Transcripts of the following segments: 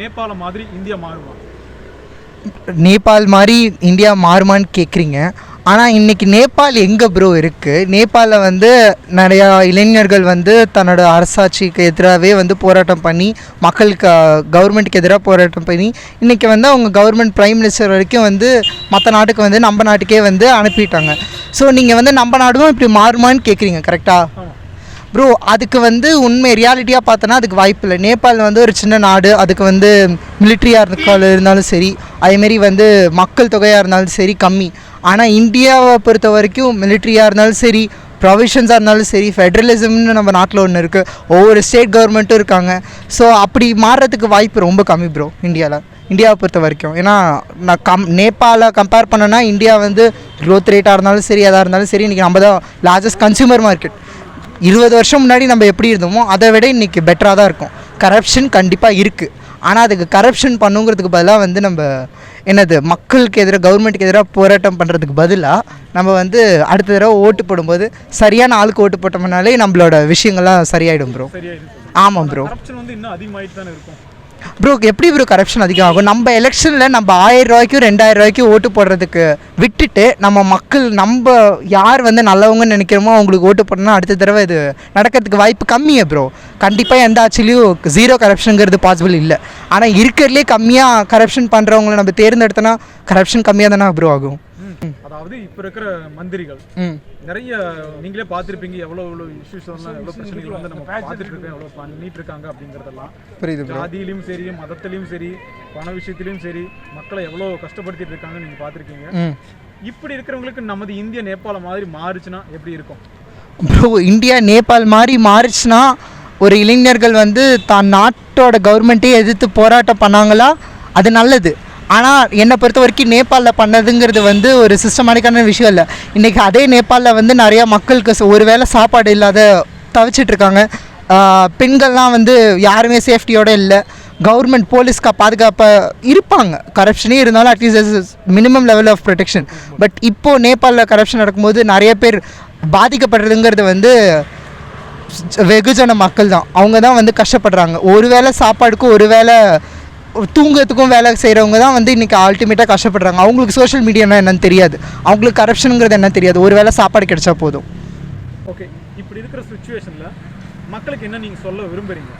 நேபாளம் மாதிரி இந்தியா மாறுமா? நேபாள் மாதிரி இந்தியா மாறுமான்னு கேட்குறீங்க ஆனால் இன்றைக்கி நேபாள் எங்கே ப்ரோ இருக்குது நேபாளில் வந்து நிறையா இளைஞர்கள் வந்து தன்னோட அரசாட்சிக்கு எதிராகவே வந்து போராட்டம் பண்ணி மக்களுக்கு கவர்மெண்ட்டுக்கு எதிராக போராட்டம் பண்ணி இன்றைக்கி வந்து அவங்க கவர்மெண்ட் ப்ரைம் மினிஸ்டர் வரைக்கும் வந்து மற்ற நாட்டுக்கு வந்து நம்ம நாட்டுக்கே வந்து அனுப்பிட்டாங்க. ஸோ நீங்கள் வந்து நம்ம நாடும் இப்படி மாறுமான்னு கேட்குறீங்க கரெக்டாக ப்ரோ அதுக்கு வந்து உண்மை ரியாலிட்டியாக பார்த்தோன்னா அதுக்கு வாய்ப்பு இல்லை. நேபாள் வந்து ஒரு சின்ன நாடு அதுக்கு வந்து மிலிட்ரியாக இருந்தாலும் இருந்தாலும் சரி அதேமாரி வந்து மக்கள் தொகையாக இருந்தாலும் சரி கம்மி. ஆனால் இந்தியாவை பொறுத்த வரைக்கும் மிலிட்ரியாக இருந்தாலும் சரி ப்ரொவிஷன்ஸாக இருந்தாலும் சரி ஃபெட்ரலிசம்னு நம்ம நாட்டில் ஒன்று இருக்குது ஒவ்வொரு ஸ்டேட் கவர்மெண்ட்டும் இருக்காங்க. ஸோ அப்படி மாறுறதுக்கு வாய்ப்பு ரொம்ப கம்மி ப்ரோ இந்தியாவில் இந்தியாவை பொறுத்த வரைக்கும். ஏன்னா நான் கம் நேபாளை கம்பேர் பண்ணேன்னா இந்தியா வந்து க்ரோத் ரேட்டாக இருந்தாலும் சரி எதாக இருந்தாலும் சரி இன்றைக்கி நம்ம தான் லார்ஜஸ்ட் கன்சியூமர் மார்க்கெட் இருபது வருஷம் முன்னாடி நம்ம எப்படி இருந்தோமோ அதை விட இன்றைக்கி பெட்டராக தான் இருக்கும். கரப்ஷன் கண்டிப்பாக இருக்குது ஆனால் அதுக்கு கரப்ஷன் பண்ணுங்கிறதுக்கு பதிலாக வந்து நம்ம என்னது மக்களுக்கு எதிராக கவர்மெண்ட்டுக்கு எதிராக போராட்டம் பண்ணுறதுக்கு பதிலாக நம்ம வந்து அடுத்த தடவை ஓட்டு போடும்போது சரியான ஆளுக்கு ஓட்டு போட்டோம்னாலே நம்மளோட விஷயங்கள்லாம் சரியாயிடும் ப்ரோ ஆமாம் ப்ரோ ப்ரோ எப்படி ப்ரோ கரப்ஷன் அதிகம் ஆகும் நம்ம எலெக்ஷனில் நம்ம ஆயிரம் ரூபாய்க்கும் ரெண்டாயிரம் ரூபாய்க்கும் ஓட்டு போடுறதுக்கு விட்டுட்டு நம்ம மக்கள் நம்ம யார் வந்து நல்லவங்கன்னு நினைக்கிறோமோ அவங்களுக்கு ஓட்டு போடணும்னா அடுத்த தடவை இது நடக்கிறதுக்கு வாய்ப்பு கம்மியே ப்ரோ கண்டிப்பாக எந்த ஆட்சிலையும் ஜீரோ கரப்ஷனுங்கிறது பாசிபிள் இல்லை. ஆனால் இருக்கிறதுலே கம்மியாக கரப்ஷன் பண்ணுறவங்கள நம்ம தேர்ந்தெடுத்தோன்னா கரப்ஷன் கம்மியாக தானே ப்ரோ ஆகும்? அதாவது இப்ப இருக்கிற மந்திரிகள். நிறைய நீங்களே பார்த்திருப்பீங்க எவ்வளவு எவ்வளவு இஷ்யூஸ் எல்லாம் எவ்வளவு பிரச்சனைகள் வந்து நம்ம பார்த்துட்டு இருக்கோம் எவ்வளவு பண்ணிட்டு இருக்காங்க அப்படிங்கறதெல்லாம். புரியுது ப்ரோ ஜாதியிலும் சரி மதத்திலையும் சரி பண விஷயத்திலையும் சரி மக்களை எவ்வளவு கஷ்டப்படுத்திட்டு இருக்காங்க நீங்க பார்த்திருக்கீங்க. இப்படி இருக்கிறவங்களுக்கு நமது இந்திய நேபாளம் மாதிரி மாறுச்சுன்னா எப்படி இருக்கும்? ப்ரோ இந்தியா நேபாள் மாதிரி மாறிச்சுன்னா ஒரு இளைஞர்கள் வந்து தான் நாட்டோட கவர்மெண்ட்டே எதிர்த்து போராட்டம் பண்ணாங்களா? அது நல்லது. ஆனால் என்னை பொறுத்த வரைக்கும் நேபாளில் பண்ணதுங்கிறது வந்து ஒரு சிஸ்டமேட்டிக்கான விஷயம் இல்லை. இன்றைக்கி அதே நேபாளில் வந்து நிறையா மக்களுக்கு ஒரு வேளை சாப்பாடு இல்லாத தவிச்சிட்டு இருக்காங்க. பெண்கள்லாம் வந்து யாருமே சேஃப்டியோடு இல்லை. கவர்மெண்ட் போலீஸ்க்கு பாதுகாப்பாக இருப்பாங்க. கரப்ஷனே இருந்தாலும் at least minimum level of protection but இப்போது நேபாளில் கரப்ஷன் நடக்கும்போது நிறைய பேர் பாதிக்கப்படுறதுங்கிறது வந்து வெகுஜன மக்கள் தான். அவங்க தான் வந்து கஷ்டப்படுறாங்க. ஒருவேளை சாப்பாடுக்கும் ஒருவேளை தூங்குறதுக்கும் வேலை செய்கிறவங்க தான் வந்து இன்றைக்கி அல்டிமேட்டாக கஷ்டப்படுறாங்க. அவங்களுக்கு சோஷியல் மீடியானா என்னன்னு தெரியாது. அவங்களுக்கு கரப்ஷனுங்கிறது என்ன தெரியாது. ஒருவேளை சாப்பாடு கிடைச்சா போதும். ஓகே இப்படி இருக்கிற சுச்சுவேஷன்ல மக்களுக்கு என்ன நீங்க சொல்ல விரும்புறீங்க?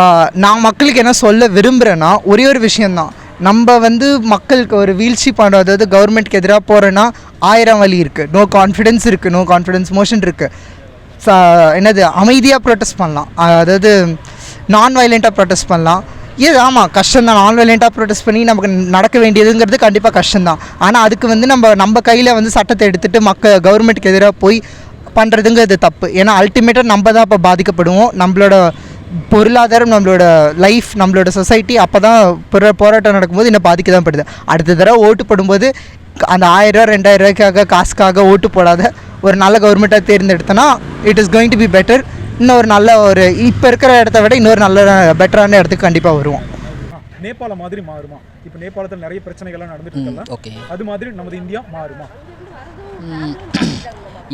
ஆஹ் நான் மக்களுக்கு என்ன சொல்ல விரும்புகிறேன்னா ஒரே ஒரு விஷயந்தான் நம்ம வந்து மக்களுக்கு ஒரு வீழ்ச்சி பண்ணுறது அதாவது கவர்மெண்ட்க்கு எதிராக போகிறேன்னா ஆயிரம் வழி இருக்குது நோ கான்ஃபிடென்ஸ் இருக்குது நோ கான்ஃபிடென்ஸ் மோஷன் இருக்குது ச என்னது அமைதியாக ப்ரொட்டஸ்ட் பண்ணலாம். அதாவது நான் வயலண்ட்டாக ப்ரொட்டஸ்ட் பண்ணலாம். இது ஆமாம் கஷ்டம் தான் நான் வயலண்ட்டாக ப்ரொடெஸ்ட் பண்ணி நமக்கு நடக்க வேண்டியதுங்கிறது கண்டிப்பாக கஷ்டம்தான். ஆனால் அதுக்கு வந்து நம்ம நம்ம கையில் வந்து சட்டத்தை எடுத்துகிட்டு மக்க கவர்மெண்ட்டுக்கு எதிராக போய் பண்ணுறதுங்கிறது தப்பு. ஏன்னா அல்டிமேட்டாக நம்ம தான் இப்போ பாதிக்கப்படுவோம். நம்மளோட பொருளாதாரம் நம்மளோட லைஃப் நம்மளோட சொசைட்டி அப்போ தான் போராட்டம் நடக்கும்போது இன்னும் பாதிக்க தான் படுது. அடுத்த தடவை ஓட்டு போடும்போது அந்த ஆயிரம் ரெண்டாயிரம் ரூபாய்க்காக காசுக்காக ஓட்டு போடாத ஒரு நல்ல கவர்மெண்ட்டாக தேர்ந்தெடுத்தனா it is going to be better இன்னும் ஒரு நல்ல ஒரு இப்போ இருக்கிற இடத்த விட இன்னொரு நல்ல பெட்டரான இடத்துக்கு கண்டிப்பாக வருவோம். ஆ, நேபாளம் மாதிரி மாறுமா? இப்போ நேபாளத்தில் நிறைய பிரச்சனைகள்லாம் நடந்துட்டு இருக்குல்ல? ஓகே அது மாதிரி நமது இந்தியா மாறுமா.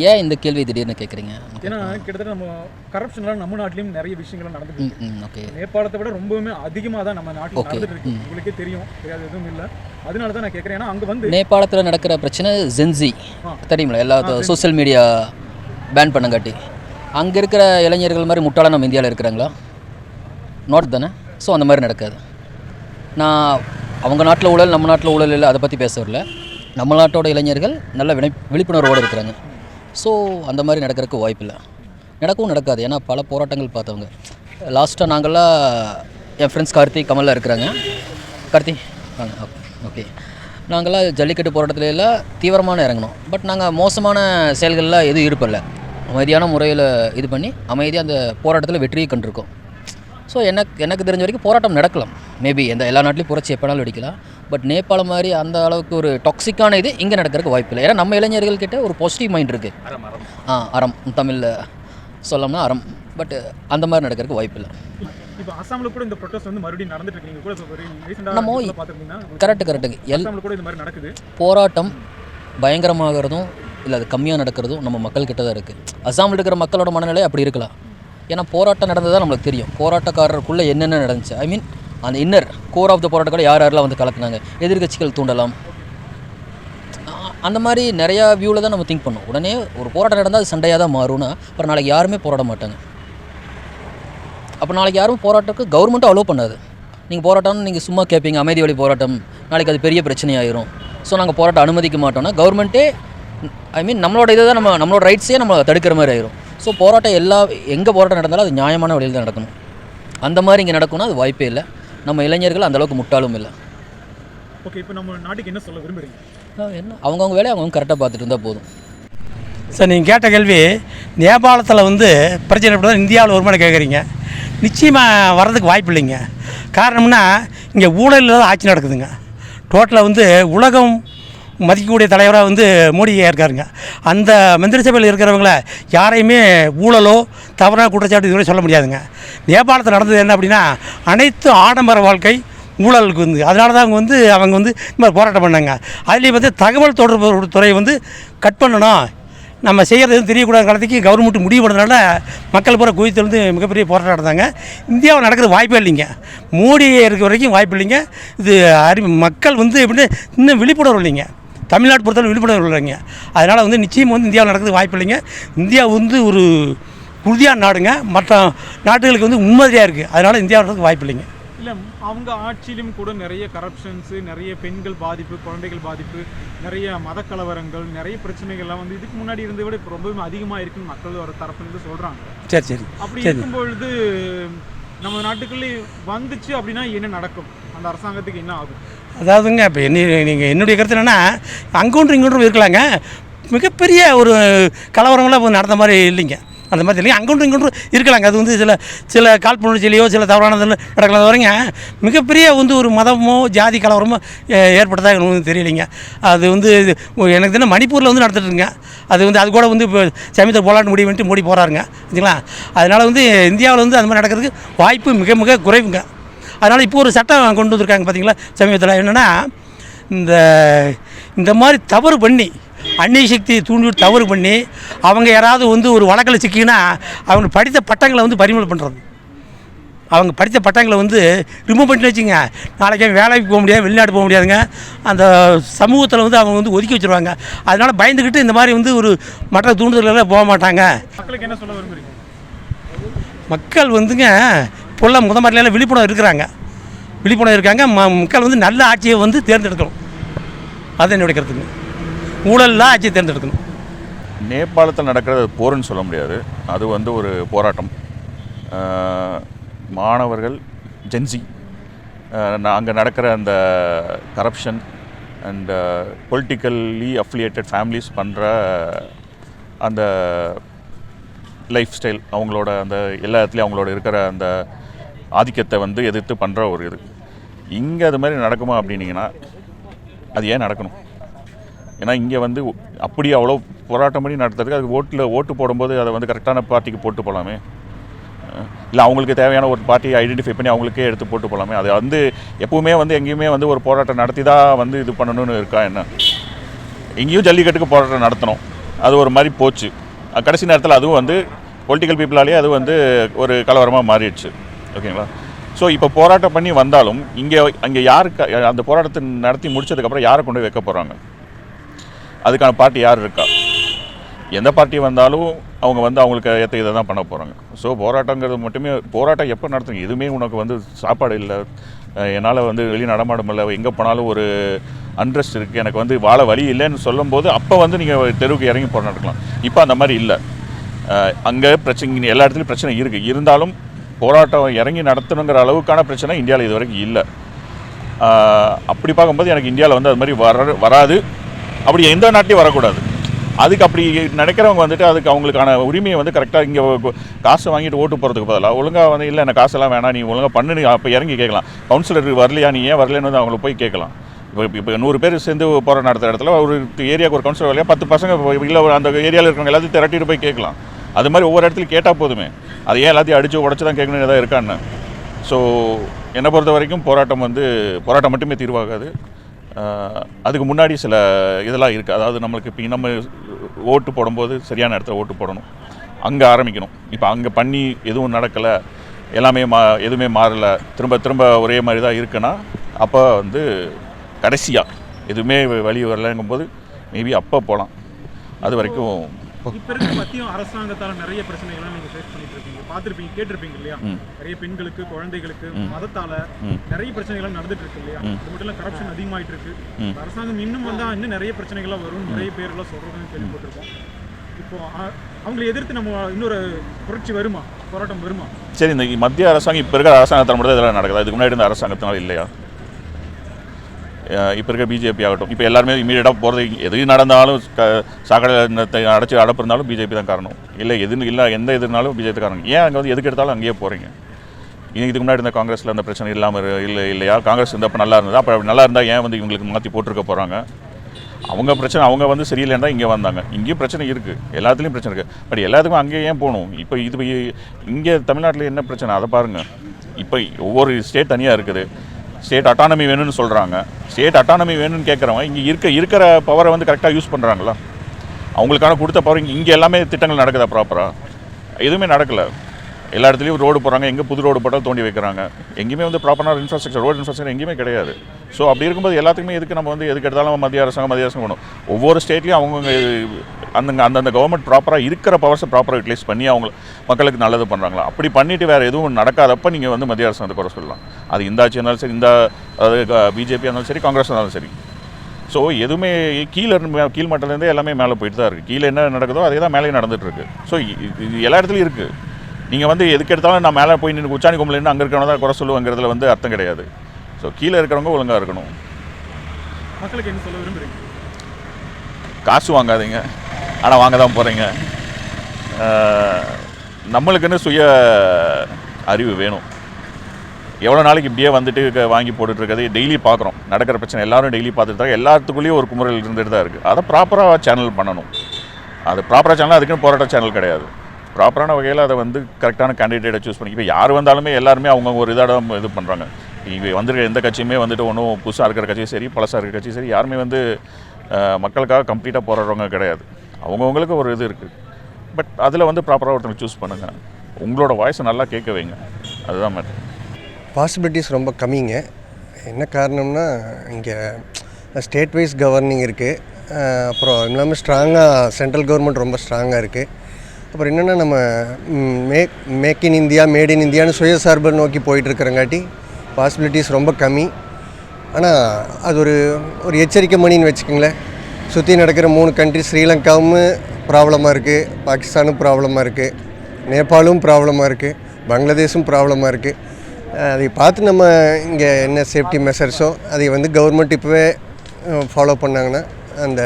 ஏன் இந்த கேள்வி திடீர்னு கேட்குறீங்க ஏன்னா கிட்டத்தட்ட நம்ம கரப்ஷன்லாம் நம்ம நாட்டிலையும் நிறைய விஷயங்கள் நடந்துட்டு ஓகே நேபாளத்தை விட ரொம்பவுமே அதிகமாக தான் நம்ம நாட்டில். நடந்துட்டு இருக்கு. உங்களுக்கே தெரியும். தெரியாது எதுவும் இல்லை. அதனால தான் நான் கேட்குறேன் ஏன்னா அங்கே வந்து நேபாளத்தில் நடக்கிற பிரச்சனை ஜென்சி ஆ. தெரியுமில்ல? எல்லா சோஷியல் மீடியா பேன் பண்ணங்காட்டி. அங்கே இருக்கிற இளைஞர்கள் மாதிரி முட்டாள நம்ம இந்தியாவில் இருக்கிறாங்களா? நாட் தானே? ஸோ அந்த மாதிரி நடக்காது. நான் அவங்க நாட்டில் ஊழல் நம்ம நாட்டில் ஊழல் இல்லை அதை பற்றி பேச வரல. நம்ம நாட்டோட இளைஞர்கள் நல்ல வினை விழிப்புணர்வோடு இருக்கிறாங்க. ஸோ அந்த மாதிரி நடக்கிறதுக்கு வாய்ப்பில்லை நடக்கவும் நடக்காது. ஏன்னா பல போராட்டங்கள் பார்த்தவங்க. லாஸ்ட்டாக நாங்கள்லாம் என் ஃப்ரெண்ட்ஸ் கார்த்தி கமலில் இருக்கிறாங்க. கார்த்தி ஓகே ஓகே ஜல்லிக்கட்டு போராட்டத்துல எல்லாம் தீவிரமான இறங்கணும் பட் நாங்கள் மோசமான செயல்களில் எதுவும் ஈடுபடலை. அமைதியான முறையில் இது பண்ணி அமைதியாக அந்த போராட்டத்தில் வெற்றியை கண்டிருக்கோம். ஸோ எனக்கு எனக்கு தெரிஞ்ச வரைக்கும் போராட்டம் நடக்கலாம். மேபி எந்த எல்லா நாட்டிலையும் புரட்சி எப்போனாலும் வெடிக்கலாம். பட் நேபாளம் மாதிரி அந்த அளவுக்கு ஒரு டாக்ஸிக்கான இது இங்கே நடக்கிறதுக்கு வாய்ப்பு இல்லை. ஏன்னா நம்ம இளைஞர்கள் கிட்ட ஒரு பாசிட்டிவ் மைண்ட் இருக்குது ஆ அறம். தமிழில் சொல்லணும்னா அறம். பட் அந்த மாதிரி நடக்கிறதுக்கு வாய்ப்பு இல்லை. இப்போ அசாமில் கூட இந்த ப்ரொட்டஸ்ட் வந்து மறுபடியும் நடந்துட்டு இருக்கு. நீங்க கூட இப்போ நம்ம ரீசெண்டாக பார்த்துருந்தீங்கன்னா கரெக்டு கரெக்டுங்க எல் அசாமில் கூட இந்த மாதிரி நடக்குது. போராட்டம் பயங்கரமாகிறதும் இல்லை அது கம்மியாக நடக்கிறதும் நம்ம மக்கள்கிட்ட தான் இருக்குது அசாமில் இருக்கிற மக்களோட மனநிலை அப்படி இருக்கலாம். ஏன்னா போராட்டம் நடந்ததாக நம்மளுக்கு தெரியும். போராட்டக்காரருக்குள்ளே என்னென்ன நடந்துச்சு? ஐ மீன் அந்த இன்னர் கோர் ஆஃப் த போராட்டங்களை யார் யாரெல்லாம் வந்து கலக்குனாங்க? எதிர்கட்சிகள் தூண்டலாம். அந்த மாதிரி நிறையா வியூவில் தான் நம்ம திங்க் பண்ணோம். உடனே ஒரு போராட்டம் நடந்தால் அது சண்டையாக தான் மாறும்னா அப்புறம் நாளைக்கு யாருமே போராட மாட்டாங்க. அப்போ நாளைக்கு யாரும் போராட்டத்துக்கு கவர்மெண்ட்டும் அலோவ் பண்ணாது. நீங்கள் போராட்டம்னு நீங்கள் சும்மா கேட்பீங்க அமைதி வழி போராட்டம். நாளைக்கு அது பெரிய பிரச்சனையாயிரும். ஸோ நாங்கள் போராட்டம் அனுமதிக்க மாட்டோம்னா கவர்மெண்ட்டே ஐ மீன் நம்மளோட இதை தான் நம்ம நம்மளோட ரைட்ஸே நம்ம தடுக்கிற மாதிரி ஆயிரும். ஸோ போராட்டம் எல்லா எங்கே போராட்டம் நடந்தாலும் அது நியாயமான வழியில் தான் நடக்கணும். அந்த மாதிரி இங்கே நடக்கும்னா அது வாய்ப்பே இல்லை. நம்ம இளைஞர்கள் அந்த அளவுக்கு முட்டாளும் இல்லை. ஓகே இப்போ நம்ம நாட்டுக்கு என்ன சொல்ல விரும்புறீங்க? அஹ் என்ன? அவங்கவுங்க வேலையை அவங்கவுங்க கரெக்டாக பார்த்துட்டு இருந்தால் போதும். சார் நீங்கள் கேட்ட கேள்வி நேபாளத்தில் வந்து பிரச்சனை எப்படி தான் இந்தியாவில் வருமானம் கேட்குறீங்க நிச்சயமாக வர்றதுக்கு வாய்ப்பு இல்லைங்க. காரணம்னா இங்கே ஊழலில் தான் ஆட்சி நடக்குதுங்க. டோட்டலாக வந்து உலகம் மதிக்கக்கூடிய தலைவராக வந்து மோடியாக இருக்காருங்க. அந்த மந்திரி சபையில் இருக்கிறவங்கள யாரையுமே ஊழலோ தவறாக குற்றச்சாட்டு இதுவரை சொல்ல முடியாதுங்க. நேபாளத்தில் நடந்தது என்ன அப்படின்னா அனைத்து ஆடம்பர வாழ்க்கை ஊழலுக்கு வந்து அதனால தான் அவங்க வந்து அவங்க வந்து இந்த மாதிரி போராட்டம் பண்ணாங்க. அதுலேயும் வந்து தகவல் தொடர்பு துறை வந்து கட் பண்ணணும். நம்ம செய்கிறது தெரியக்கூடாத காலத்துக்கு கவர்மெண்ட் முடிவு பண்ணதுனால மக்கள் பூரா குவித்தெழுந்து மிகப்பெரிய போராட்டம் நடந்தாங்க. இந்தியாவில் நடக்கிறது வாய்ப்பே இல்லைங்க. மோடி இருக்க வரைக்கும் வாய்ப்பு இல்லைங்க. இது அறி மக்கள் வந்து எப்படின்னு இன்னும் விழிப்புணர்வு இல்லைங்க. தமிழ்நாடு பொறுத்தவரை விழிப்புணர்வு இல்லைங்க. அதனால் வந்து நிச்சயம் வந்து இந்தியாவில் நடக்கிறது வாய்ப்பு இல்லைங்க. இந்தியா வந்து ஒரு உறுதியான நாடுங்க. மற்ற நாடுகளுக்கு வந்து முன்மாதிரியாக இருக்குது அதனால் இந்தியாவில் நடக்கிறதுக்கு வாய்ப்பு இல்லைங்க. இல்லை அவங்க ஆட்சியிலும் கூட நிறைய கரப்ஷன்ஸு நிறைய பெண்கள் பாதிப்பு குழந்தைகள் பாதிப்பு நிறைய மத கலவரங்கள் நிறைய பிரச்சனைகள்லாம் வந்து இதுக்கு முன்னாடி இருந்ததை விட இப்போ ரொம்பவும் அதிகமாக இருக்குன்னு மக்கள் ஒரு தரப்புலேருந்து சொல்கிறாங்க சரி சரி. அப்படி சரி. இருக்கும் பொழுது நம்ம நாட்டுக்குள்ளே வந்துச்சு அப்படின்னா என்ன நடக்கும்? அந்த அரசாங்கத்துக்கு என்ன ஆகும்? அதாவதுங்க இப்போ என்ன நீங்கள் என்னுடைய கருத்து என்னென்னா அங்கொன்றும் இங்கொன்றும் இருக்கலாங்க. மிகப்பெரிய ஒரு கலவரங்களாக இப்போ நடந்த மாதிரி இல்லைங்க. அந்த மாதிரி இல்லைங்க. அங்கொன்றும் இங்கொன்றும் இருக்கலாங்க. அது வந்து சில சில காழ்ப்புணர்ச்சியிலையோ சில தவறானதில் நடக்கலாம் வரைங்க மிகப்பெரிய வந்து ஒரு மதமோ ஜாதி கலவரமோ ஏற்பட்டதாக எனக்கு ஒன்றும் தெரியலைங்க. அது வந்து இது எனக்கு தானே மணிப்பூரில் வந்து நடந்துட்டுருங்க அது வந்து அது கூட வந்து இப்போ சமீபத்தில் போலாண்டு முடிவு மூடி மோடி போகிறாருங்க சரிங்களா? அதனால் வந்து இந்தியாவில் வந்து அந்த மாதிரி நடக்கிறதுக்கு வாய்ப்பு மிக மிக குறைவுங்க. அதனால் இப்போ ஒரு சட்டம் கொண்டு வந்திருக்காங்க பார்த்தீங்களா சமீபத்தில் என்னென்னா இந்த இந்த மாதிரி தவறு பண்ணி அந்நிய சக்தியை தூண்டி தவறு பண்ணி அவங்க யாராவது வந்து ஒரு வழக்கில் சிக்கினா அவங்க படித்த பட்டங்களை வந்து பறிமுதல் பண்ணுறது அவங்க படித்த பட்டங்களை வந்து ரிமூவ் பண்ணி வச்சுங்க. நாளைக்கு வேலைக்கு போக முடியாது வெளிநாடு போக முடியாதுங்க. அந்த சமூகத்தில் வந்து அவங்க வந்து ஒதுக்கி வச்சுருவாங்க. அதனால் பயந்துக்கிட்டு இந்த மாதிரி வந்து ஒரு மற்ற தூண்டுதல்கள் போக மாட்டாங்க. மக்களுக்கு என்ன சொல்ல விரும்புறீங்க? மக்கள் வந்துங்க இப்போல்லாம் முத மாதிரிலாம் விழிப்புணர்வு இருக்கிறாங்க. விழிப்புணர்வு இருக்காங்க. ம மக்கள் வந்து நல்ல ஆட்சியை வந்து தேர்ந்தெடுக்கணும். அது என்னுடைய கருத்துங்க. ஊழலில் ஆட்சியை தேர்ந்தெடுக்கணும். நேபாளத்தில் நடக்கிறது போர்னு சொல்ல முடியாது. அது வந்து ஒரு போராட்டம். மாணவர்கள் ஜென்சி அங்கே நடக்கிற அந்த corruption and politically affiliated families பண்ணுற அந்த லைஃப் ஸ்டைல் அவங்களோட அந்த எல்லா இடத்துலையும் அவங்களோட இருக்கிற அந்த ஆதிக்கத்தை வந்து எதிர்த்து பண்ணுற ஒரு இது. இங்கே அது மாதிரி நடக்குமா அப்படின்னீங்கன்னா அது ஏன் நடக்கணும்? ஏன்னா இங்கே வந்து அப்படி அவ்வளோ போராட்டம் பண்ணி நடத்துறதுக்கு அதுக்கு ஓட்டில் ஓட்டு போடும்போது அதை வந்து கரெக்டான பார்ட்டிக்கு போட்டு போகலாமே இல்லை அவங்களுக்கு தேவையான ஒரு பார்ட்டியை ஐடென்டிஃபை பண்ணி அவங்களுக்கே எடுத்து போட்டு போகலாமே அது வந்து எப்பவுமே வந்து எங்கேயுமே வந்து ஒரு போராட்டம் நடத்தி தான் வந்து இது பண்ணணும்னு இருக்கா என்ன? எங்கேயும் ஜல்லிக்கட்டுக்கு போராட்டம் நடத்தணும். அது ஒரு மாதிரி போச்சு. கடைசி நேரத்தில் அதுவும் வந்து பொலிட்டிக்கல் பீப்புளாலேயே அது வந்து ஒரு கலவரமாக மாறிடுச்சு. ஓகேங்களா? ஸோ இப்போ போராட்டம் பண்ணி வந்தாலும் இங்கே அங்கே யாருக்கு அந்த போராட்டத்தை நடத்தி முடிச்சதுக்கப்புறம் யாரை கொண்டு போய் வைக்க போகிறாங்க அதுக்கான பார்ட்டி யார் இருக்கா? எந்த பார்ட்டி வந்தாலும் அவங்க வந்து அவங்களுக்கு ஏற்ற இதை தான் பண்ண போகிறாங்க ஸோ போராட்டங்கிறது மட்டுமே போராட்டம் எப்போ நடத்துங்க எதுவுமே உனக்கு வந்து சாப்பாடு இல்லை. என்னால் வந்து வெளியே நடமாட முடியல எங்கே போனாலும் ஒரு அன்ட்ரெஸ்ட் இருக்குது எனக்கு வந்து வாழ வழி இல்லைன்னு சொல்லும்போது அப்போ வந்து நீங்கள் தெருவுக்கு இறங்கி போராட்டம் நடக்கலாம் இப்போ அந்த மாதிரி இல்லை. அங்கே பிரச்சனை எல்லா இடத்துலையும் பிரச்சனை இருக்குது இருந்தாலும் போராட்டம் இறங்கி நடத்தணுங்கிற அளவுக்கான பிரச்சனை இந்தியாவில் இது வரைக்கும் இல்லை அப்படி பார்க்கும்போது எனக்கு இந்தியாவில் வந்து அது மாதிரி வர வராது. அப்படி எந்த நாட்டையும் வரக்கூடாது. அதுக்கு அப்படி நினைக்கிறவங்க வந்துட்டு அதுக்கு அவங்களுக்கான உரிமையை வந்து கரெக்டாக இங்கே காசு வாங்கிட்டு ஓட்டு போகிறதுக்கு பதிலாக ஒழுங்காக வந்து இல்லை எனக்கு காசெல்லாம் வேணாம் நீ ஒழுங்காக பண்ணுன்னு அப்போ இறங்கி கேட்கலாம். கவுன்சிலர் வரலையா நீ ஏன் வரலன்னு வந்து அவங்கள போய் கேட்கலாம். இப்போ இப்போ நூறு பேர் சேர்ந்து போராட்டம் நடத்துகிற இடத்துல ஒரு ஏரியாவுக்கு ஒரு கவுன்சிலர் வரலையா பத்து பசங்க இல்லை அந்த ஏரியாவில் இருக்கிறவங்க எல்லாத்தையும் திரட்டிட்டு போய் கேட்கலாம். அது மாதிரி ஒவ்வொரு இடத்துலையும் கேட்டால் போதுமே. அது ஏன் எல்லாத்தையும் அடித்து உடச்சி தான் கேட்கணும் ஏதாவது இருக்கான்னு ஸோ என்னை பொறுத்த வரைக்கும் போராட்டம் வந்து போராட்டம் மட்டுமே தீர்வாகாது. அதுக்கு முன்னாடி சில இதெல்லாம் இருக்குது அதாவது நம்மளுக்கு இப்போ நம்ம ஓட்டு போடும்போது சரியான இடத்துல ஓட்டு போடணும். அங்கே ஆரம்பிக்கணும். இப்போ அங்கே பண்ணி எதுவும் நடக்கலை எல்லாமே மா எதுவுமே மாறலை திரும்ப திரும்ப ஒரே மாதிரி தான் இருக்குன்னா அப்போ வந்து கடைசியாக எதுவுமே வழி வரலங்கும்போது மேபி அப்போ போகலாம் அது வரைக்கும் இப்ப நிறைய பிரச்சனைகள்லாம் நீங்கள் ஃபேஸ் பண்ணி பார்த்திருப்பீங்க கேட்டிருப்பீங்க இல்லையா. நிறைய பெண்களுக்கு குழந்தைகளுக்கு. மதத்தால. நிறைய பிரச்சனைகள் நடந்துட்டு இருக்கு இல்லையா. இது மட்டும் இல்ல கரப்ஷன் அதிகமாயிட்டு இருக்கு. அரசாங்கம் இன்னும் வந்தா இன்னும் நிறைய பிரச்சனைகள்லாம் வரும். நிறைய பேர் எல்லாம் சொல்றதுன்னு கேள்விப்பட்டிருக்கோம். இப்போ அவங்களை எதிர்த்து நம்ம இன்னொரு புரட்சி வருமா? போராட்டம் வருமா? சரி இந்த மத்திய அரசாங்கம் இப்போ இருக்கிற அரசாங்கத்தில் மட்டும் தான் இதெல்லாம் நடக்குது? அதுக்கு முன்னாடி இருந்த அரசாங்கத்தினால இல்லையா? இப்போ இருக்க பிஜேபி ஆகட்டும். இப்போ எல்லாருமே இமீடியட்டாக போகிறது எது நடந்தாலும் க சாக்கடை அடைச்சி அடப்பிருந்தாலும் பிஜேபி தான் காரணம். இல்லை எது இல்லை எந்த எதுனாலும் பிஜேபி காரணம். ஏன் அங்கே வந்து எதுக்கு எடுத்தாலும் அங்கேயே போகிறீங்க இதுக்கு முன்னாடி இருந்த காங்கிரஸில் அந்த பிரச்சனை இல்லாமல் இல்லை இல்லையா? காங்கிரஸ் இருந்தப்போ நல்லா இருந்தது? அப்போ நல்லா இருந்தால் ஏன் வந்து இவங்களுக்கு மாற்றி போட்டிருக்க போகிறாங்க அவங்க பிரச்சனை அவங்க வந்து சரியில்லைன்னா இங்கே வந்தாங்க. இங்கேயும் பிரச்சனை இருக்குது எல்லாத்துலேயும் பிரச்சனை இருக்குது பட் எல்லாத்துக்கும் அங்கே ஏன் போகணும்? இப்போ இது இங்கே தமிழ்நாட்டில் என்ன பிரச்சனை? அதை பாருங்கள் இப்போ ஒவ்வொரு ஸ்டேட் தனியாக இருக்குது. ஸ்டேட் அட்டானமி வேணும்னு சொல்கிறாங்க ஸ்டேட் அட்டானமி வேணும்னு கேட்குறவங்க இங்கே இருக்க இருக்கிற பவரை வந்து கரெக்டாக யூஸ் பண்ணுறாங்களா அவங்களுக்கான கொடுத்த பவர் இங்கே இங்கே எல்லாமே திட்டங்கள் நடக்குதா ப்ராப்பராக எதுவுமே நடக்கலை. எல்லா இடத்துலையும் ரோடு போகிறாங்க எங்கே புது ரோடு போட்டால் தோண்டி வைக்கிறாங்க. எங்கேயுமே வந்து ப்ராப்பரான இன்ஃப்ராஸ்ட்ரக்சர் ரோடு இன்ஃப்ராஸ்ட்ரக்சர் எங்கேயுமே கிடையாது. ஸோ அப்படி இருக்கும்போது எல்லாத்துக்குமே எதுக்கு நம்ம வந்து எதுக்கு எடுத்தாலும் மத்திய அரசாங்கம் மத்திய அரசாங்கம் பண்ணும். ஒவ்வொரு ஸ்டேட்லேயும் அவங்கவுங்க அந்தங்க அந்தந்த கவர்மெண்ட் ப்ராப்பராக இருக்கிற பவர்ஸை ப்ராப்பராக யூட்டிலைஸ் பண்ணி அவங்க மக்களுக்கு நல்லது பண்ணுறாங்களா அப்படி பண்ணிவிட்டு வேறு எதுவும் நடக்காதப்ப நீங்கள் வந்து மத்திய அரசாங்கத்தை குறை சொல்லலாம். அது இந்த ஆட்சி இருந்தாலும் சரி இந்த அதாவது பிஜேபி இருந்தாலும் சரி காங்கிரஸ் இருந்தாலும் சரி. ஸோ எதுவுமே கீழே இருந்து கீழ் மட்டத்துலேருந்தே எல்லாமே மேலே போயிட்டு தான் இருக்குது கீழே என்ன நடக்குதோ அதே தான் மேலேயும் நடந்துட்டு ஸோ இது எல்லா இடத்துலையும் இருக்குது நீங்கள் வந்து எதுக்கு எடுத்தாலும் நான் மேலே போய் நின்று உச்சாணி கும்பல நின்று அங்கே இருக்கிறவங்க தான் குறை சொல்லுவாங்கிறதுல வந்து அர்த்தம் கிடையாது. ஸோ கீழே இருக்கிறவங்க ஒழுங்காக இருக்கணும். மக்களுக்கு என்ன சொல்ல விரும்புறீங்க? காசு வாங்காதீங்க. ஆனால் வாங்க தான் போகிறீங்க நம்மளுக்குன்னு சுய அறிவு வேணும். எவ்வளோ நாளைக்கு இப்படியே வந்துட்டு வாங்கி போட்டுட்டு இருக்கிறது டெய்லி பார்க்குறோம் நடக்கிற பிரச்சனை எல்லாரும் டெய்லி பார்த்துட்டு தான் எல்லாத்துக்குள்ளேயும் ஒரு குமுறல் இருந்துட்டு தான் இருக்குது அதை ப்ராப்பராக சேனல் பண்ணணும். அது ப்ராப்பராக சேனல் அதுக்குன்னு போராட்ட சேனல் கிடையாது. ப்ராப்பரான வகையில் அதை வந்து கரெக்டான கேண்டிடேட்டை சூஸ் பண்ணி இப்போ யார் வந்தாலுமே எல்லாருமே அவங்க ஒரு இதாக இது பண்ணுறாங்க இங்கே வந்திருக்க எந்த கட்சியுமே வந்துட்டு ஒன்றும் புதுசாக இருக்கிற கட்சியும் சரி பழசாக இருக்கிற கட்சியும் சரி யாருமே வந்து மக்களுக்காக கம்ப்ளீட்டாக போராடுறவங்க கிடையாது. அவங்கவுங்களுக்கு ஒரு இது இருக்குது பட் அதில் வந்து ப்ராப்பராக ஒருத்தங்க சூஸ் பண்ணுங்கள் உங்களோட வாய்ஸை நல்லா கேட்க வைங்க. அதுதான் மேட்டர் பாசிபிலிட்டிஸ் ரொம்ப கம்மிங்க. என்ன காரணம்னா இங்கே ஸ்டேட் வைஸ் கவர்னிங் இருக்குது அப்புறம் இல்லாமல் ஸ்ட்ராங்காக சென்ட்ரல் கவர்மெண்ட் ரொம்ப ஸ்ட்ராங்காக இருக்குது அப்புறம் என்னென்னா நம்ம make make in India made in இந்தியான்னு சுயசார்பை நோக்கி போயிட்டுருக்கிறங்காட்டி பாசிபிலிட்டிஸ் ரொம்ப கம்மி. ஆனால் அது ஒரு ஒரு எச்சரிக்கை மணின்னு வச்சுக்கோங்களேன். சுற்றி நடக்கிற மூணு கண்ட்ரி ஸ்ரீலங்காவும் ப்ராப்ளமாக இருக்குது பாகிஸ்தானும் ப்ராப்ளமாக இருக்குது நேபாளும் ப்ராப்ளமாக இருக்குது பங்களாதேஷும் ப்ராப்ளமாக இருக்குது அதை பார்த்து நம்ம இங்கே என்ன சேஃப்டி மெஷர்ஸோ அதை வந்து கவர்மெண்ட் இப்போவே ஃபாலோ பண்ணாங்கன்னா அந்த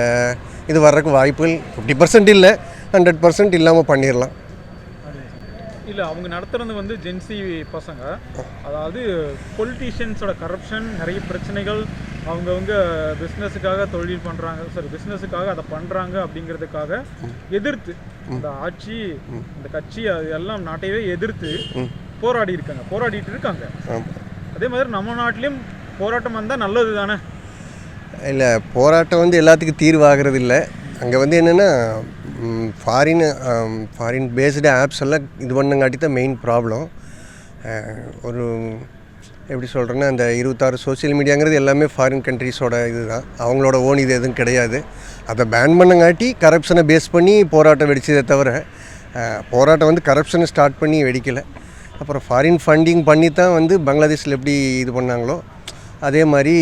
இது வர்றதுக்கு வாய்ப்புகள் ஃபிஃப்டி பர்சன்ட் இல்லை. ஹண்ட்ரட் பர்சன்ட் இல்லாமல் பண்ணிடலாம் இல்ல அவங்க நடத்துறது வந்து ஜென்சி பசங்க. அதாவது பொலிட்டீஷியன்ஸோட கரப்ஷன் நிறைய பிரச்சனைகள் அவங்கவுங்க பிஸ்னஸுக்காக தொழில் பண்றாங்க சாரி பிஸ்னஸுக்காக அதை பண்றாங்க அப்படிங்கிறதுக்காக எதிர்த்து இந்த ஆட்சி இந்த கட்சி அது எல்லாம் நாட்டையே எதிர்த்து போராடி இருக்காங்க போராடிட்டு இருக்காங்க. அதே மாதிரி நம்ம நாட்டிலையும் போராட்டம் வந்தா நல்லது தானே? இல்லை போராட்டம் வந்து எல்லாத்துக்கும் தீர்வாகிறது இல்லை அங்கே வந்து என்னென்னா ஃபாரின் ஃபாரின் பேஸ்டு ஆப்ஸ் எல்லாம் இது பண்ணங்காட்டி தான் மெயின் ப்ராப்ளம் ஒரு எப்படி சொல்கிறேன்னா அந்த இருபத்தாறு சோஷியல் மீடியாங்கிறது எல்லாமே ஃபாரின் கண்ட்ரீஸோட இதுதான். அவங்களோட ஓன் இது எதுவும் கிடையாது. அதை பேன் பண்ணங்காட்டி கரப்ஷனை பேஸ் பண்ணி போராட்டம் வெடிச்சதே தவிர போராட்டம் வந்து கரப்ஷனை ஸ்டார்ட் பண்ணி வெடிக்கலை. அப்புறம் ஃபாரின் ஃபண்டிங் பண்ணி தான் வந்து பங்களாதேஷில் எப்படி இது பண்ணாங்களோ அதே மாதிரி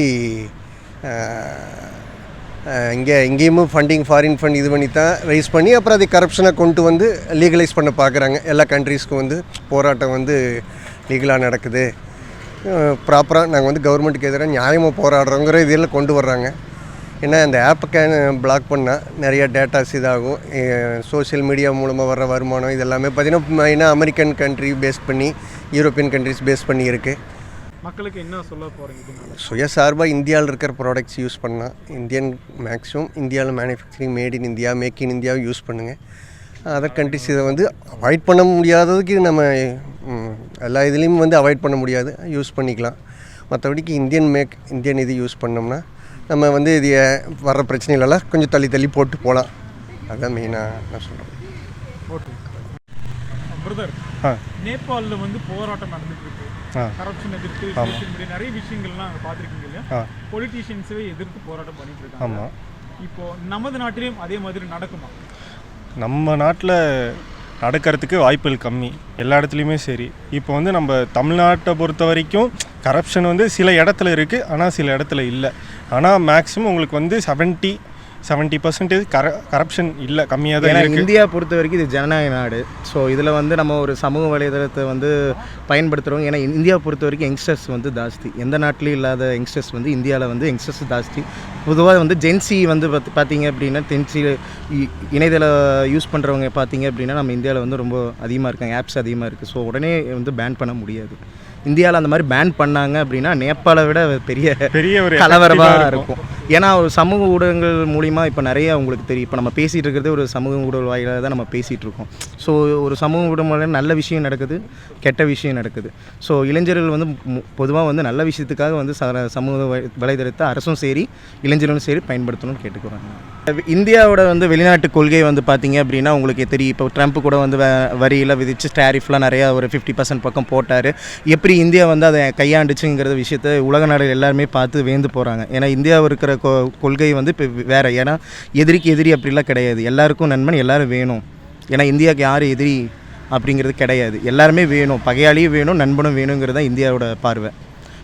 இங்கே இங்கேயும் ஃபண்டிங் ஃபாரின் ஃபண்ட் இது பண்ணி தான் ரைஸ் பண்ணி அப்புறம் அதை கரப்ஷனை கொண்டு வந்து லீகலைஸ் பண்ண பார்க்குறாங்க. எல்லா கண்ட்ரீஸ்க்கும் வந்து போராட்டம் வந்து லீகலாக நடக்குது. ப்ராப்பராக நாங்கள் வந்து கவர்மெண்ட்டுக்கு எதிராக நியாயமாக போராடுறோங்கிற இதில் கொண்டு வர்றாங்க. ஏன்னா இந்த ஆப்பை கேன் பிளாக் பண்ணால் நிறைய டேட்டாஸ் இதாகும். சோஷியல் மீடியா மூலமாக வர்ற வருமானம் இதெல்லாமே பார்த்திங்கன்னா மெயினாக அமெரிக்கன் கண்ட்ரி பேஸ் பண்ணி யூரோப்பியன் கண்ட்ரிஸ் பேஸ் பண்ணி இருக்குது மக்களுக்கு என்ன சொல்ல போறீங்க இதனால சுயசார்பாக இந்தியாவில் இருக்கிற ப்ராடக்ட்ஸ் யூஸ் பண்ணால் இந்தியன் மேக்ஸிமம் இந்தியாவில் manufacturing made in India make in இந்தியாவை யூஸ் பண்ணுங்கள் அதர் கண்ட்ரிஸ் இதை வந்து அவாய்ட் பண்ண முடியாததுக்கு நம்ம எல்லா இதுலேயும் வந்து அவாய்ட் பண்ண முடியாது. யூஸ் பண்ணிக்கலாம். மற்றபடிக்கு இந்தியன் மேக் இந்தியன் இது யூஸ் பண்ணோம்னா நம்ம வந்து இது வர்ற பிரச்சனைகளெல்லாம் கொஞ்சம் தள்ளி தள்ளி போட்டு போகலாம் அதுதான் மெயினாக நான் சொல்கிறேன் ஓகே பிரதர் ஆ. நேபாளில் வந்து போராட்டம் நடந்துட்டு. கரப்ஷன் எதிர்த்து சோஷியல் மீடியா நிறைய விஷயங்கள்லாம் அங்கே பார்த்துருக்கீங்க இல்லையா? ஆ. பொலிட்டீஷியன்ஸவே எதிர்த்து போராட்டம் பண்ணிட்டு இருக்காங்க. இப்போ நமது நாட்டிலையும் அதே மாதிரி நடக்குமா? நம்ம நாட்டில் நடக்கிறதுக்கு வாய்ப்புகள் கம்மி. எல்லா இடத்துலையுமே சரி. இப்போ வந்து நம்ம தமிழ்நாட்டை பொறுத்த வரைக்கும் கரப்ஷன் வந்து சில இடத்துல இருக்குது ஆனால் சில இடத்துல இல்லை. ஆனால் மேக்ஸிமம் உங்களுக்கு வந்து 70 செவன்ட்டி பர்சன்டேஜ் கர கரப்ஷன் இல்லை கம்மியாக தான் இருக்குது இந்தியா பொறுத்த வரைக்கும் இது ஜனநாயக நாடு. ஸோ இதில் வந்து நம்ம ஒரு சமூக வலைதளத்தை வந்து பயன்படுத்துகிறோம் ஏன்னா இந்தியா பொறுத்த வரைக்கும் யங்ஸ்டர்ஸ் வந்து ஜாஸ்தி. எந்த நாட்டிலையும் இல்லாத யங்ஸ்டர்ஸ் வந்து இந்தியாவில் வந்து யங்ஸ்டர்ஸ் ஜாஸ்தி. பொதுவாக வந்து ஜென்சி வந்து பார்த்து பார்த்தீங்க அப்படின்னா தென்சி இணையதள யூஸ் பண்ணுறவங்க பார்த்தீங்க அப்படின்னா நம்ம இந்தியாவில் வந்து ரொம்ப அதிகமாக இருக்காங்க. ஆப்ஸ் அதிகமாக இருக்குது ஸோ உடனே வந்து பேன் பண்ண முடியாது. இந்தியாவில் அந்த மாதிரி பேன் பண்ணாங்க அப்படின்னா நேபாளை விட பெரிய பெரிய ஒரு கலவரமாக இருக்கும். ஏன்னா ஒரு சமூக ஊடகங்கள் மூலிமா இப்போ நிறைய உங்களுக்கு தெரியும். இப்போ நம்ம பேசிகிட்டு இருக்கிறது ஒரு சமூக ஊடக வாயிலாக தான் நம்ம பேசிகிட்டு இருக்கோம். ஸோ ஒரு சமூக ஊடகம் நல்ல விஷயம் நடக்குது கெட்ட விஷயம் நடக்குது. ஸோ இளைஞர்கள் வந்து பொதுவாக வந்து நல்ல விஷயத்துக்காக வந்து ச- சமூக வலை- வலைதளத்தை அரசும் சரி இளைஞர்களும் சரி பயன்படுத்தணும்னு கேட்டுக்கிறாங்க. இந்தியாவோட வந்து வெளிநாட்டு கொள்கை வந்து பார்த்தீங்க அப்படின்னா உங்களுக்கு தெரியும். இப்போ ட்ரம்ப் கூட வந்து வ- விதித்து டேரிஃப்லாம் நிறையா ஒரு ஃபிஃப்டி பர்சன்ட் பக்கம் போட்டார். எப்படி இந்தியா வந்து அதை கையாண்டுச்சுங்கிற விஷயத்த உலக நாடுகள் எல்லாருமே பார்த்து வேந்து போகிறாங்க ஏன்னா இந்தியாவில் இருக்கிற கொ கொள்கை வந்து இப்போ வேறு. ஏன்னா எதிரிக்கு எதிரி அப்படிலாம் கிடையாது. எல்லாருக்கும் நண்பன் எல்லாரும் வேணும். ஏன்னா இந்தியாவுக்கு யார் எதிரி அப்படிங்கிறது கிடையாது. எல்லாருமே வேணும். பகையாளியும் வேணும் நண்பனும் வேணுங்கிறது தான் இந்தியாவோட பார்வை.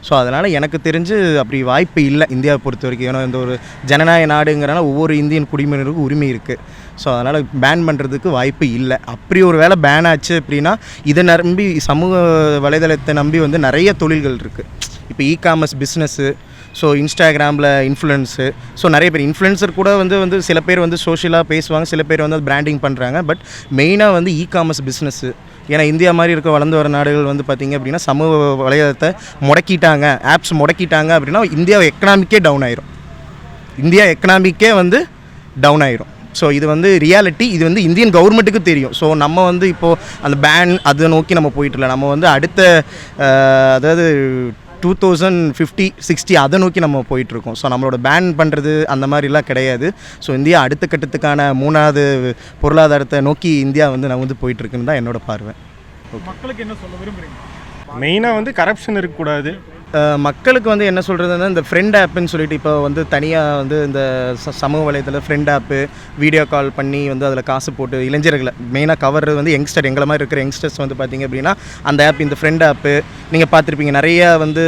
ஸோ அதனால் எனக்கு தெரிஞ்சு அப்படி வாய்ப்பு இல்லை இந்தியாவை பொறுத்த வரைக்கும். ஏன்னா இந்த ஒரு ஜனநாயக நாடுங்கிறனால ஒவ்வொரு இந்தியன் குடிமகனுக்கும் உரிமை இருக்குது ஸோ அதனால் பேன் பண்ணுறதுக்கு வாய்ப்பு இல்லை. அப்படி ஒரு வேளை பேன் ஆச்சு அப்படின்னா இதை நம்பி சமூக வலைதளத்தை நம்பி வந்து நிறைய தொழில்கள் இருக்குது இப்போ இ காமர்ஸ் பிஸ்னஸ்ஸு ஸோ இன்ஸ்டாகிராமில் இன்ஃப்ளூயன்ஸு ஸோ நிறைய பேர் இன்ஃப்ளூயன்சர் கூட வந்து வந்து சில பேர் வந்து சோஷியலாக பேசுவாங்க சில பேர் வந்து பிராண்டிங் பண்ணுறாங்க பட் மெயினாக வந்து இ காமர்ஸ் பிஸ்னஸ்ஸு ஏன்னா இந்தியா மாதிரி இருக்க வளர்ந்து வர நாடுகள் வந்து பார்த்திங்க அப்படின்னா சமூக வலைதளத்தை முடக்கிட்டாங்க ஆப்ஸ் முடக்கிட்டாங்க அப்படின்னா இந்தியா எக்கனாமிக்கே டவுன் ஆயிரும். இந்தியா எக்கனாமிக்கே வந்து டவுன் ஆயிரும். ஸோ இது வந்து ரியாலிட்டி இது வந்து இந்தியன் கவர்மெண்ட்டுக்கு தெரியும். ஸோ நம்ம வந்து இப்போது அந்த பேன் அதை நோக்கி நம்ம போயிட்டு நம்ம வந்து அடுத்த அதாவது டூ தௌசண்ட் ஃபிஃப்டி சிக்ஸ்டி அதை நோக்கி நம்ம போயிட்டுருக்கோம். ஸோ நம்மளோட பேன் பண்ணுறது அந்த மாதிரிலாம் கிடையாது. ஸோ இந்தியா அடுத்த கட்டத்துக்கான மூணாவது பொருளாதாரத்தை நோக்கி இந்தியா வந்து நான் வந்து போயிட்டுருக்குன்னு தான் என்னோட பார்வை. மக்களுக்கு என்ன சொல்ல விரும்புறீங்க? மெயினாக வந்து கரப்ஷன் இருக்கக்கூடாது. மக்களுக்கு வந்து என்ன சொல்கிறதுனா இந்த ஃப்ரெண்ட் ஆப்புன்னு சொல்லிட்டு இப்போ வந்து தனியாக வந்து இந்த ச- சமூக வலைத்தள ஃப்ரெண்ட் ஆப்பு வீடியோ கால் பண்ணி வந்து அதில் காசு போட்டு இளைஞர்களை மெயினாக கவர்றது வந்து யங்ஸ்டர் எங்களை மாதிரி இருக்கிற யங்ஸ்டர்ஸ் வந்து பார்த்திங்க அப்படின்னா அந்த ஆப் இந்த ஃப்ரெண்ட் ஆப்பு நீங்கள் பார்த்துருப்பீங்க நிறையா வந்து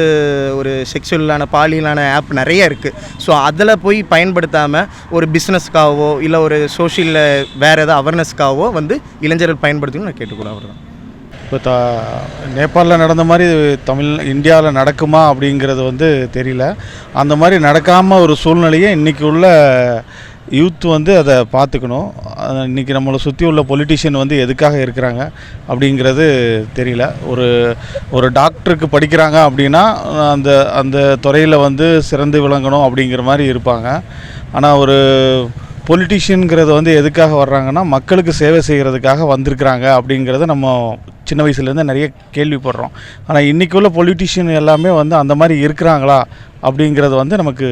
ஒரு செக்ஷுவலான பாலியலான ஆப் நிறைய இருக்குது ஸோ அதில் போய் பயன்படுத்தாமல் ஒரு பிஸ்னஸ்க்காகவோ இல்லை ஒரு சோஷியலில் வேறு ஏதாவது அவேர்னஸ்க்காகவோ வந்து இளைஞர்கள் பயன்படுத்தணும்னு நான் கேட்டுக்கூட அவர் தான் இப்போ த நேபாளில் நடந்த மாதிரி தமிழ் இந்தியாவில் நடக்குமா அப்படிங்கிறது வந்து தெரியல. அந்த மாதிரி நடக்காமல் ஒரு சூழ்நிலையை இன்றைக்கி உள்ள யூத் வந்து அதை பார்த்துக்கணும். இன்றைக்கி நம்மளை சுற்றி உள்ள பொலிட்டிஷியன் வந்து எதுக்காக இருக்கிறாங்க அப்படிங்கிறது தெரியல. ஒரு ஒரு டாக்டருக்கு படிக்கிறாங்க அப்படின்னா அந்த அந்த துறையில் வந்து சிறந்து விளங்கணும் அப்படிங்கிற மாதிரி இருப்பாங்க. ஆனால் ஒரு பொலிட்டிஷியனுங்கிறது வந்து எதுக்காக வர்றாங்கன்னா மக்களுக்கு சேவை செய்கிறதுக்காக வந்திருக்கிறாங்க அப்படிங்கிறத நம்ம சின்ன வயசுலேருந்து நிறைய கேள்விப்படுறோம். ஆனால் இன்றைக்கி உள்ள பொலிட்டிஷியன் எல்லாமே வந்து அந்த மாதிரி இருக்கிறாங்களா அப்படிங்கிறது வந்து நமக்கு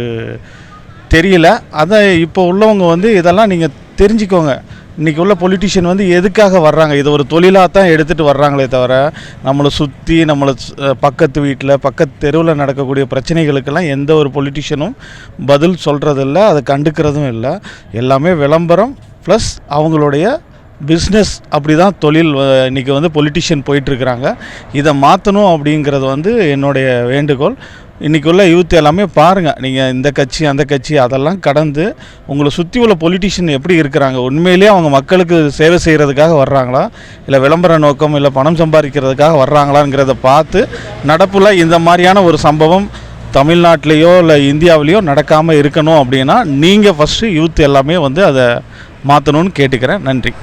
தெரியல. அதை இப்போ உள்ளவங்க வந்து இதெல்லாம் நீங்கள் தெரிஞ்சுக்கோங்க. இன்றைக்கி உள்ள பொலிட்டிஷியன் வந்து எதுக்காக வர்றாங்க? இதை ஒரு தொழிலாக தான் எடுத்துகிட்டு வர்றாங்களே தவிர நம்மளை சுற்றி நம்மளை பக்கத்து வீட்டில் பக்கத்து தெருவில் நடக்கக்கூடிய பிரச்சனைகளுக்கெல்லாம் எந்த ஒரு பொலிட்டிஷியனும் பதில் சொல்கிறதில்ல அதை கண்டுக்கிறதும் இல்லை. எல்லாமே விளம்பரம் ப்ளஸ் அவங்களுடைய பிஸ்னஸ் அப்படி தான் தொழில் இன்றைக்கி வந்து பொலிட்டிஷியன் போயிட்டுருக்குறாங்க இதை மாற்றணும் அப்படிங்கிறது வந்து என்னுடைய வேண்டுகோள். இன்றைக்கி உள்ள யூத் எல்லாமே பாருங்கள் நீங்கள் இந்த கட்சி அந்த கட்சி அதெல்லாம் கடந்து உங்களை சுற்றி உள்ள பொலிட்டிஷியன் எப்படி இருக்கிறாங்க? உண்மையிலேயே அவங்க மக்களுக்கு சேவை செய்கிறதுக்காக வர்றாங்களா? இல்லை விளம்பர நோக்கம் இல்லை பணம் சம்பாதிக்கிறதுக்காக வர்றாங்களாங்கிறத பார்த்து நடப்பில் இந்த மாதிரியான ஒரு சம்பவம் தமிழ்நாட்டிலேயோ இல்லை இந்தியாவிலேயோ நடக்காமல் இருக்கணும் அப்படின்னா நீங்கள் ஃபஸ்ட்டு யூத் எல்லாமே வந்து அதை மாற்றணும்னு கேட்டுக்கிறேன். நன்றி.